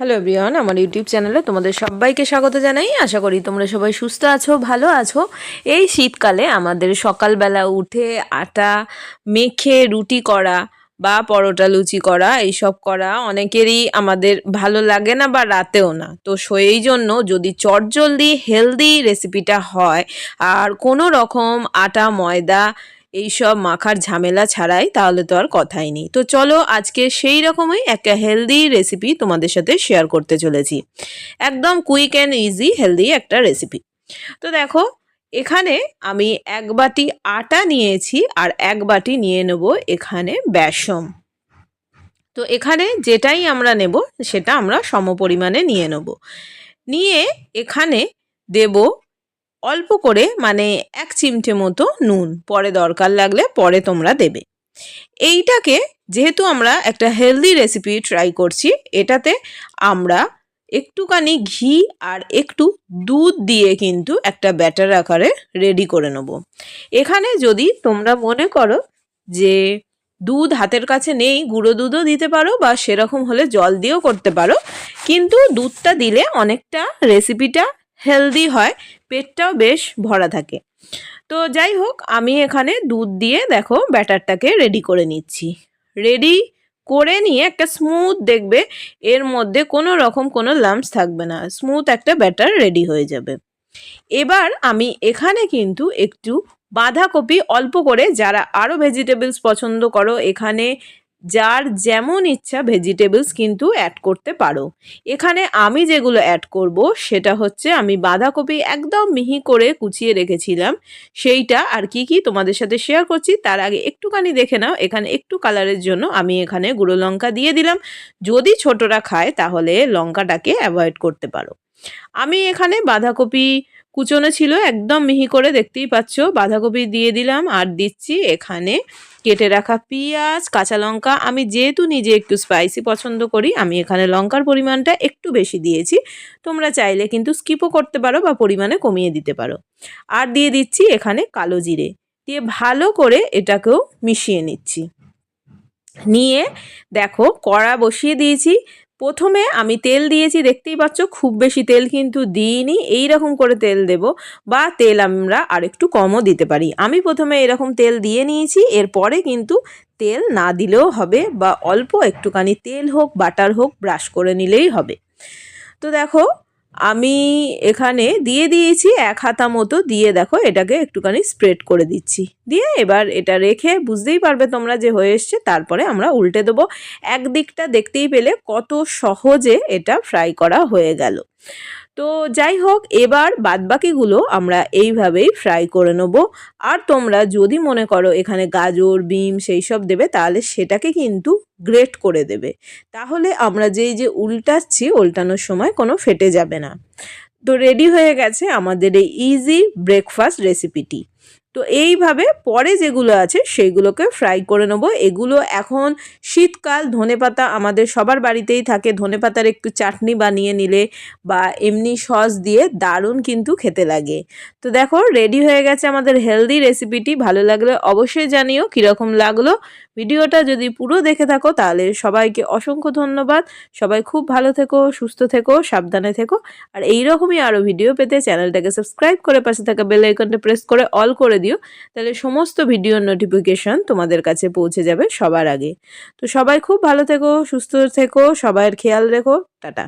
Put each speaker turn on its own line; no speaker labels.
Hello everyone আমার YouTube চ্যানেলে তোমাদের সবাইকে স্বাগত জানাই। আশা করি তোমরা সবাই সুস্থ আছো, ভালো আছো। এই শীতকালে আমাদের সকালবেলা উঠে আটা, মেখে রুটি করা বা পরোটা লুচি করা, এইসব করা অনেকেরই আমাদের ভালো লাগে না বা রাতেও না। তো সেই জন্য যদি চটজলদি হেলদি রেসিপিটা হয়, আর কোনো রকম আটা, ময়দা এইসব মাখার ঝামেলা ছাড়াই তাহলে তো আর কথাই নেই। তো চলো আজকে সেই রকমই একটা হেলদি রেসিপি তোমাদের সাথে শেয়ার করতে চলেছি। একদম কুইক অ্যান্ড ইজি হেলদি একটা রেসিপি তো দেখো, এখানে আমি এক বাটি আটা নিয়েছি আর এক বাটি নিয়ে নেব এখানে বেসম তো এখানে যেটাই আমরা নেব, সেটা আমরা সমপরিমাণে নিয়ে নেব। নিয়ে এখানে দেব অল্প করে মানে এক চিমটে মতো নুন। পরে দরকার লাগলে পরে তোমরা দেবে। এইটাকে যেহেতু আমরা একটা হেলদি রেসিপি ট্রাই করছি, এটাতে আমরা একটুখানি ঘি আর একটু দুধ দিয়ে কিন্তু একটা ব্যাটার আকারে রেডি করে নেব। এখানে যদি তোমরা মনে করো যে দুধ হাতের কাছে নেই, গুঁড়ো দুধও দিতে পারো বা সেরকম হলে জল দিয়েও করতে পারো, কিন্তু দুধটা দিলে অনেকটা রেসিপিটা হেলদি হয়, পেটটাও বেশ ভরা থাকে। তো যাই হোক, আমি এখানে দুধ দিয়ে দেখো ব্যাটারটাকে রেডি করে নিচ্ছি। রেডি করে নিয়ে একটা স্মুথ দেখবে, এর মধ্যে কোনো রকম কোনো লাম্পস থাকবে না। স্মুথ একটা ব্যাটার রেডি হয়ে যাবে। এবার আমি এখানে কিন্তু একটু বাঁধাকপি অল্প করে, যারা আরও ভেজিটেবলস পছন্দ করো, এখানে যার যেমন ইচ্ছা ভেজিটেবলস কিন্তু অ্যাড করতে পারো। এখানে আমি যেগুলো অ্যাড করব, সেটা হচ্ছে আমি বাঁধাকপি একদম মিহি করে কুচিয়ে রেখেছিলাম। সেইটা আর কি কি তোমাদের সাথে শেয়ার করছি, তার আগে একটুখানি দেখে নাও। এখানে একটু কালারের জন্য আমি এখানে গুঁড়ো লঙ্কা দিয়ে দিলাম। যদি ছোটরা খায়, তাহলে লঙ্কাটাকে অ্যাভয়েড করতে পারো। আমি এখানে বাঁধাকপি কুচনো ছিল, একদম মিহি করে দেখতেই পাচ্ছ। বাঁধাকপি দিয়ে দিলাম, আর দিচ্ছি এখানে কেটে রাখা পেঁয়াজ, কাঁচা লঙ্কা। আমি যেহেতু নিজে একটু স্পাইসি পছন্দ করি, আমি এখানে লঙ্কার পরিমাণটা একটু বেশি দিয়েছি। তোমরা চাইলে কিন্তু স্কিপও করতে পারো বা পরিমাণে কমিয়ে দিতে পারো। আর দিয়ে দিচ্ছি এখানে কালো জিরে। দিয়ে ভালো করে এটাকেও মিশিয়ে নিচ্ছি। নিয়ে দেখো, কড়া বসিয়ে দিয়েছি। প্রথমে আমি তেল দিয়েছি, দেখতেই পাচ্ছ খুব বেশি তেল কিন্তু দিইনি এই রকম করে তেল দেব বা তেল আমরা আরেকটু কমও দিতে পারি। আমি প্রথমে এরকম তেল দিয়ে নিয়েছি, এরপরে কিন্তু তেল না দিলেও হবে বা অল্প একটুখানি তেল হোক, বাটার হোক, ব্রাশ করে নিলেই হবে। তো দেখো আমি এখানে দিয়ে দিয়েছি এক হাতা মতো, দিয়ে দেখো এটাকে একটুখানি স্প্রেড করে দিচ্ছি। দিয়ে এবার এটা রেখে বুঝতেই পারবে তোমরা যে হয়ে এসছে, তারপরে আমরা উল্টে দেবো। একদিকটা দেখতেই পেলে কত সহজে এটা ফ্রাই করা হয়ে গেল। তো যাই হোক, এবার বাদবাকিগুলো আমরা এইভাবেই ফ্রাই করে নেব। আর তোমরা যদি মনে করো এখানে গাজর, বিম সেই সব দেবে, তাহলে সেটাকে কিন্তু গ্রেট করে দেবে। তাহলে আমরা যেই যে উল্টাচ্ছি, উল্টানোর সময় কোনো ফেটে যাবে না। তো রেডি হয়ে গেছে আমাদের এই ইজি ব্রেকফাস্ট রেসিপিটি তো এইভাবে পরে যেগুলো আছে সেইগুলোকে ফ্রাই করে নেব। এগুলো এখন শীতকাল, ধনেপাতা আমাদের সবার বাড়িতেই থাকে। ধনেপাতার একটু চাটনি বানিয়ে নিলে বা এমনি সস দিয়ে দারুণ কিন্তু খেতে লাগে। তো দেখো রেডি হয়ে গেছে আমাদের হেলদি রেসিপিটি ভালো লাগলে অবশ্যই জানিও কীরকম লাগল। ভিডিওটা যদি পুরো দেখে থাকো, তাহলে সবাইকে অসংখ্য ধন্যবাদ। সবাই খুব ভালো থেকো, সুস্থ থেকো, সাবধানে থেকো। আর এইরকমই আরও ভিডিও পেতে চ্যানেলটাকে সাবস্ক্রাইব করে পাশে থাকা বেল আইকনটা প্রেস করে অল করে দিও, তাহলে সমস্ত ভিডিওর নোটিফিকেশন তোমাদের কাছে পৌঁছে যাবে সবার আগে। তো সবাই খুব ভালো থেকো, সুস্থ থেকো, সবাইয়ের খেয়াল রেখো, টাটা।